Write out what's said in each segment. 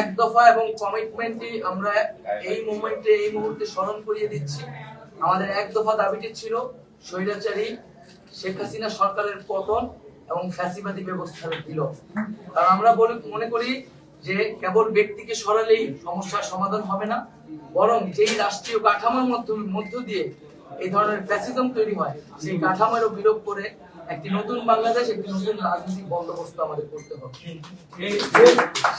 এক দফা এবং কমিটমেন্টটি আমরা এই মুভমেন্টে এই মুহূর্তে স্মরণ করিয়ে দিচ্ছি। আমাদের এক দফা দাবিটি ছিল স্বৈরাচারী শেখ হাসিনা সরকারের পতন এবং ফ্যাসিবাদী ব্যবস্থার বিলোপ। কারণ আমরা বলি, মনে করি যে কেবল ব্যক্তিকে সরালেই সমস্যার সমাধান হবে না, বরং যেই রাষ্ট্রীয় কাঠামোর মধ্য মধ্য দিয়ে এই ধরনের ফ্যাসিজম তৈরি হয়, সেই কাঠামোরও বিলোপ করে একটি নতুন বাংলাদেশ একটি নতুন রাজনৈতিক বন্দোবস্ত আমাদের করতে হবে।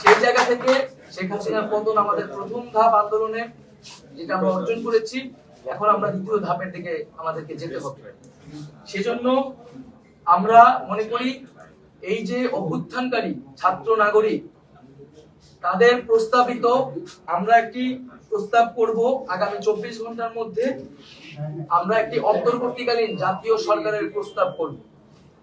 সেই জায়গা থেকে শেখ হাসিনার পতন আমাদের প্রথম ধাপ আন্দোলনে যেটা আমরা অর্জন করেছি এখন আমরা দ্বিতীয় ধাপের দিকে আমাদেরকে যেতে হবে। সেজন্য আমরা মনে করি এই যে অভ্যুত্থানকারী ছাত্র নাগরিক তাদের প্রস্তাবিত আমরা একটি প্রস্তাব করব আগামী চব্বিশ ঘণ্টার মধ্যে আমরা একটি অন্তর্বর্তীকালীন জাতীয় সরকারের প্রস্তাব করব।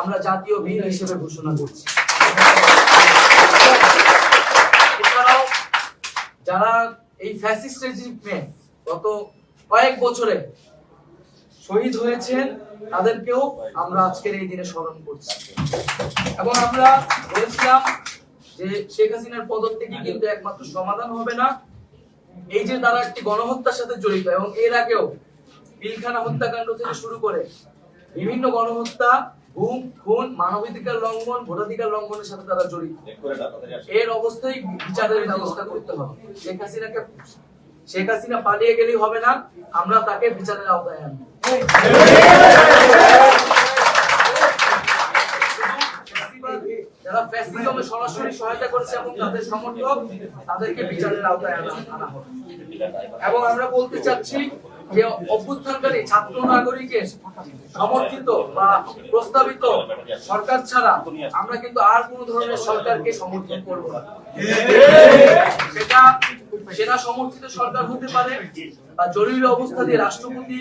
আমরা জাতীয় বীর হিসেবে ঘোষণা করছি। যারা এই ফ্যাসিস্ট রেজিমে গত কয়েক বছরে শহীদ হয়েছেন, তাদেরকেও আমরা আজকের এই দিনে স্মরণ করছি। এবং আমরা বলেছিলাম যে শেখ হাসিনার পদত্যাগে কিন্তু একমাত্র সমাধান হবে না। এই যে তারা একটি গণহত্যার সাথে জড়িত এবং এর আগেও পিলখানা হত্যাকাণ্ড থেকে শুরু করে বিভিন্ন গণহত্যা গুম খুন মানবাধিকার লঙ্ঘন ভোটাধিকার লঙ্ঘনের সাথে তারা জড়িত। এর অবস্থায় বিচারের ব্যবস্থা করতে হবে। শেখ হাসিনাকে শেখ হাসিনা পালিয়ে গেলেই হবে না আমরা তাকে বিচারের আওতায় আনব। যারা সরাসরি সহায়তা করেছে এবং তাদের সমর্থক, তাদেরকে বিচারের আওতায় আনা হবে। এবং আমরা বলতে চাচ্ছি যে অভ্যুত্থানকারী ছাত্র নাগরিকের সমর্থিত বা প্রস্তাবিত সরকার ছাড়া আমরা কিন্তু আর কোন ধরনের সরকারকে সমর্থন করব না। সেটা সমর্থিত সরকার হতে পারে বা জরুরি অবস্থা দিয়ে রাষ্ট্রপতি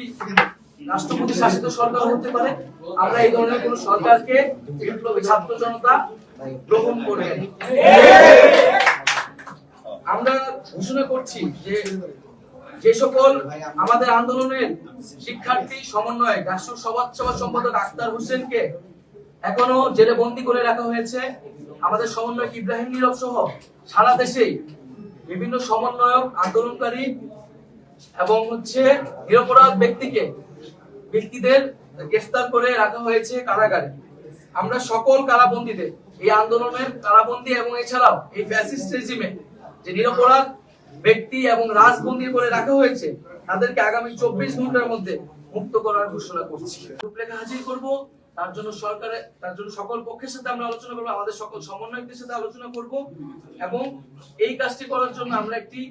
রাষ্ট্রপতি শাসিত সরকার হতে পারে। আমরা এই ধরনের কোন সরকারকে বিপ্লবী ছাত্র জনতা গ্রহণ আমরা ঘোষণা করছি যে যে সকল আমাদের আন্দোলনের শিক্ষার্থী রাষ্ট্র সভা সম্পাদক হোসেনকে এখনও জেলে বন্দি করে রাখা হয়েছে। আমাদের সমন্বয়ক ইব্রাহিম নীরব সহ সারা দেশেই বিভিন্ন সমন্বয়ক, আন্দোলনকারী এবং হচ্ছে নিরপরাধ ব্যক্তিকে, ব্যক্তিদের গ্রেফতার করে রাখা হয়েছে কারাগারে। আমরা সকল কারাবন্দীদের এই আন্দোলনের কারাবন্দী এবং এছাড়াও এই ফ্যাসিস্ট রেজিমে যে নিরপরাধ ব্যক্তি এবং রাজবন্দী করে রাখা হয়েছে, তাদেরকে আগামী চব্বিশ ঘণ্টার মধ্যে মুক্ত করার ঘোষণা করছি। রূপরেখা হাজির করব, তার জন্য সরকারে, তার জন্য সকল পক্ষের সাথে আমরা আলোচনা করব, আমাদের সকল সমন্বয়কদের সাথে আলোচনা করব এবং এই কাজটি করার জন্য আমরা একটি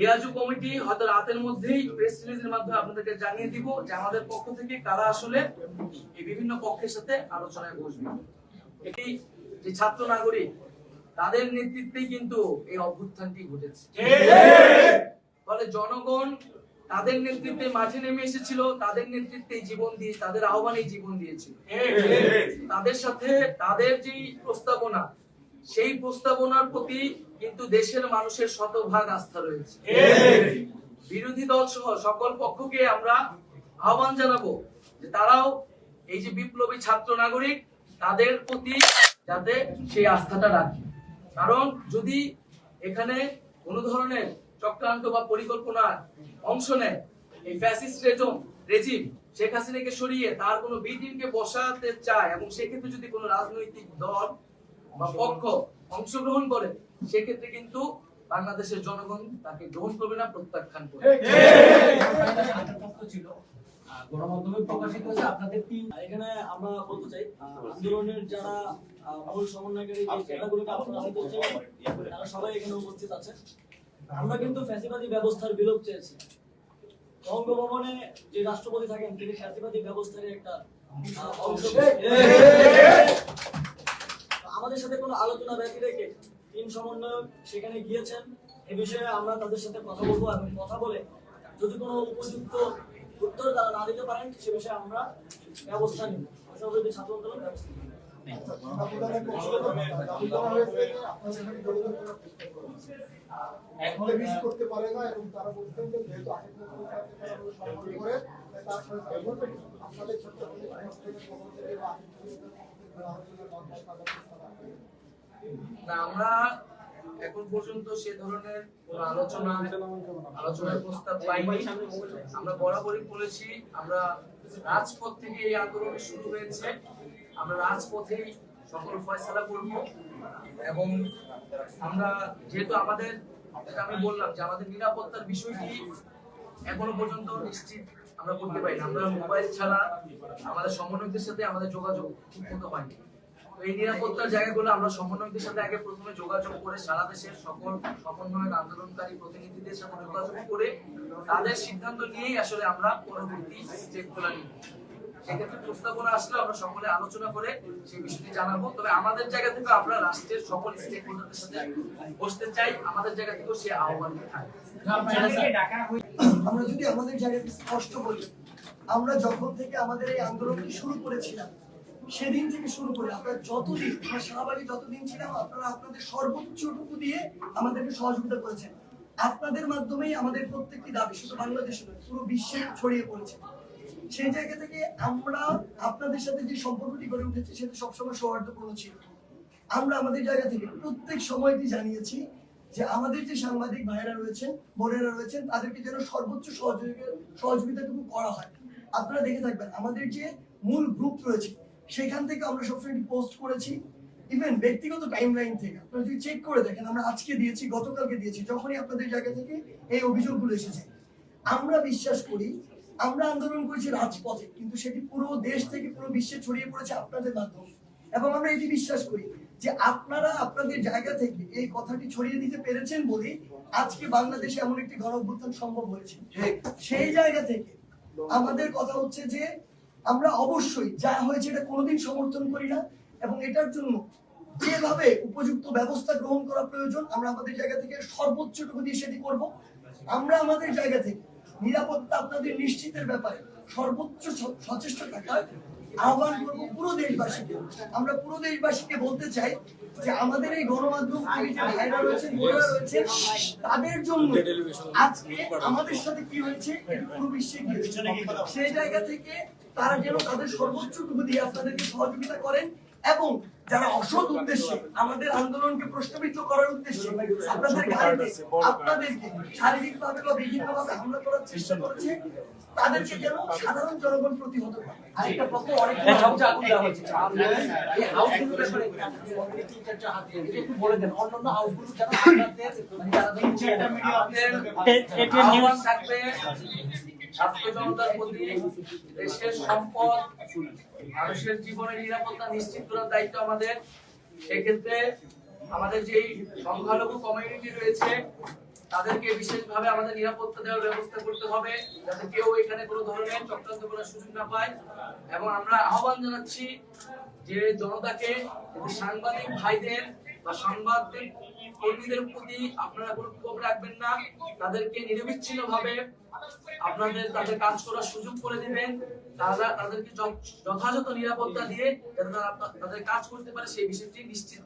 ইয়াজু কমিটি হয়তো রাতের মধ্যেই প্রেস রিলিজের মাধ্যমে আপনাদেরকে জানিয়ে দিব যে আমাদের পক্ষ থেকে কারা আসলে এই বিভিন্ন পক্ষের সাথে আলোচনায় বসবে। এটি যে ছাত্র নাগরিক, তাদের নেতৃত্বেই কিন্তু এই অভ্যুত্থানটি ঘটেছে। ফলে জনগণ তাদের নেতৃত্বে মাঠে নেমে এসেছিল, তাদের নেতৃত্বে জীবন দিয়ে, তাদের আহ্বানে জীবন দিয়েছিল। তাদের সাথে তাদের যে প্রস্তাবনা, সেই প্রস্তাবনার প্রতি কিন্তু দেশের মানুষের শতভাগ আস্থা রয়েছে। বিরোধী দল সহ সকল পক্ষকে আমরা আহ্বান জানাব যে তারাও এই যে বিপ্লবী ছাত্র নাগরিক, তাদের প্রতি যাতে সেই আস্থাটা রাখে। কারণ যদি এখানে কোনো ধরনের চক্রান্ত বা পরিকল্পনা অংশ নেয় এই ফ্যাসিস্ট রেজম রেজিম শেখ হাসিনাকে সরিয়ে তার কোনো বি টিমকে বসাতে চায় এবং সেক্ষেত্রে যদি কোনো রাজনৈতিক দল বা পক্ষ অংশগ্রহণ করে সেক্ষেত্রে কিন্তু বাংলাদেশের জনগণ তাকে গ্রহণ করবে না প্রত্যাখ্যান করবে গণমাধ্যমে প্রকাশিত হয়েছে আপনাদের এখানে আমরা বলতে চাই আন্দোলনের যারা মূল সমন্বয়কারী যে জেলাগুলোকে আপনারা তারা সবাই এখানে উপস্থিত আমরা কিন্তু ফ্যাসিবাদী ব্যবস্থার বিলোপ চেয়েছি। বঙ্গভবনে যে রাষ্ট্রপতি থাকেন, তিনি ফ্যাসিবাদী ব্যবস্থার একটা আমাদের সাথে কোনো আলোচনা ব্যতি রেখে তিন সমন্বয়ক সেখানে গিয়েছেন। এ বিষয়ে আমরা তাদের সাথে কথা বলব এবং কথা বলে যদি কোনো উপযুক্ত উত্তর তারা না দিতে পারেন সে বিষয়ে আমরা ব্যবস্থা নিব। আশা করি ছাত্র আন্দোলন ব্যবস্থা এখন মিস করতে পারে না এবং তারা যে যেহেতু করে আপনাদের ছোট্ট আমরা এখন পর্যন্ত সে ধরনের আলোচনা, আলোচনার প্রস্তাব পাইনি। আমরা বরাবরই বলেছি, আমরা রাজপথ থেকে এই আন্দোলন শুরু হয়েছে। আমরা রাজপথেই সকল করব এবং আমরা যেহেতু আমাদের আমি বললাম যে আমাদের নিরাপত্তার বিষয়টি এখনও পর্যন্ত নিশ্চিত আমরা করতে পারি আমরা মোবাইল ছাড়া আমাদের সমন্বয়কদের সাথে আমাদের যোগাযোগ ঠিক মতো হয়নি। এই নিরাপত্তার জায়গাগুলো আমরা সাথে আগে প্রথমে যোগাযোগ করে সারা দেশের সকল সমন্বয় আন্দোলনকারী প্রতিনিধিদের সাথে যোগাযোগ করে তাদের সিদ্ধান্ত নিয়েই আসলে আমরা পরবর্তী স্টেপগুলো আমাদের জায়গা থেকে আমরা রাষ্ট্রের সকল চাই। আমাদের জায়গা আহ্বান আমরা যদি আমাদের স্পষ্ট আমরা যখন থেকে আমাদের এই আন্দোলনটি শুরু করেছিলাম সেদিন থেকে শুরু করে আপনারা যতদিন, আমরা শাহবাগে যতদিন ছিলাম আপনারা আপনাদের সর্বোচ্চটুকু দিয়ে আমাদেরকে সহযোগিতা করেছেন। আপনাদের মাধ্যমেই আমাদের প্রত্যেকটি দাবি, শুধু বাংলাদেশে নয়, পুরো বিশ্বে ছড়িয়ে পড়েছে। সেই জায়গা থেকে আমরা আপনাদের সাথে যে সম্পর্কটি গড়ে উঠেছে, সেটা সবসময় সৌহার্দ্যপূর্ণ ছিল। আমরা আমাদের জায়গা থেকে প্রত্যেক সময়টি জানিয়েছি যে আমাদের যে সাংবাদিক ভাইয়েরা রয়েছেন, বোনেরা রয়েছেন, তাদেরকে যেন সর্বোচ্চ সহযোগিতা সহযোগিতাটুকু করা হয়। আপনারা দেখে থাকবেন, আমাদের যে মূল গ্রুপ রয়েছে সেখান থেকে আমরা সবসময় পোস্ট করেছি। ইভেন ব্যক্তিগত টাইম লাইন থেকে। আপনারা যদি চেক করে দেখেন আমরা আজকে দিয়েছি গতকালকে দিয়েছি যখনই আপনাদের জায়গা থেকে এই অভিযোগগুলো এসেছে। আমরা বিশ্বাস করি আমরা আন্দোলন করেছি রাজপথে কিন্তু সেটি পুরো দেশ থেকে পুরো বিশ্বে ছড়িয়ে পড়েছে আপনাদের মাধ্যমে। এবং আমরা এটি বিশ্বাস করি যে আপনারা আপনাদের জায়গা থেকে এই কথাটি ছড়িয়ে দিতে পেরেছেন বলেই আজকে বাংলাদেশে এমন একটি গণ অভ্যুত্থান সম্ভব হয়েছে। সেই জায়গা থেকে আমাদের কথা হচ্ছে যে আমরা অবশ্যই যা হয়েছে এটা কোনোদিন সমর্থন করি না এবং এটার জন্য যেভাবে উপযুক্ত ব্যবস্থা গ্রহণ করা প্রয়োজন, আমরা আমাদের জায়গা থেকে সর্বোচ্চটুকু দিয়ে সেটি করব। আমরা আমাদের জায়গা থেকে নিরাপত্তা আপনাদের নিশ্চিতের ব্যাপারে সর্বোচ্চ সচেষ্ট থাকার আহ্বান করব পুরো দেশবাসীকে। আমরা পুরো দেশবাসীকে বলতে চাই যে আমাদের এই গণমাধ্যম তাদের জন্য আজকে আমাদের সাথে কি হয়েছে পুরো বিশ্বে গিয়েছে সেই জায়গা থেকে তারা যেন তাদের সর্বোচ্চটুকু দিয়ে আপনাদেরকে সহযোগিতা করেন এবং যারা অসৎ উদ্দেশ্যে আমাদের আন্দোলনকে প্রশ্নবিদ্ধ করার উদ্দেশ্যে আপনাদের গাড়িতে, আপনাদেরকে শারীরিকভাবে বা বিভিন্নভাবে হামলা করার চেষ্টা করেছে তাদেরকে যেন সাধারণ জনগণ প্রতিহত করে। আরেকটা প্রশ্ন অনেক সবচেয়ে আগুন দেওয়া হয়েছে। এই হাউসগুলোর ব্যাপারে আপনি তিন চারটা হাত দিয়ে একটু বলে দেন। অন্যান্য হাউসগুলো যারা আপনাদের মানে থাকবে ছাত্র জনতার প্রতি দেশের সম্পদ মানুষের জীবনের নিরাপত্তা নিশ্চিত করার দায়িত্ব আমাদের। সেক্ষেত্রে আমাদের যেই সংখ্যালঘু কমিউনিটি রয়েছে তাদেরকে বিশেষভাবে আমাদের নিরাপত্তা দেওয়ার ব্যবস্থা করতে হবে, যাতে কেউ এখানে কোনো ধরনের চক্রান্ত করার সুযোগ না পায়। এবং আমরা আহ্বান জানাচ্ছি যে জনতাকে সাংবাদিক ভাইদের বা সাংবাদিক কর্মীদের প্রতি আপনারা কোনো ক্ষোভ রাখবেন না, তাদেরকে নিরবিচ্ছিন্ন ভাবে আপনাদের তাদের কাজ করার সুযোগ করে দিবেন। তারা তাদেরকে যথাযথ নিরাপত্তা দিয়ে যাতে তাদের কাজ করতে পারে, সেই বিষয়টি নিশ্চিত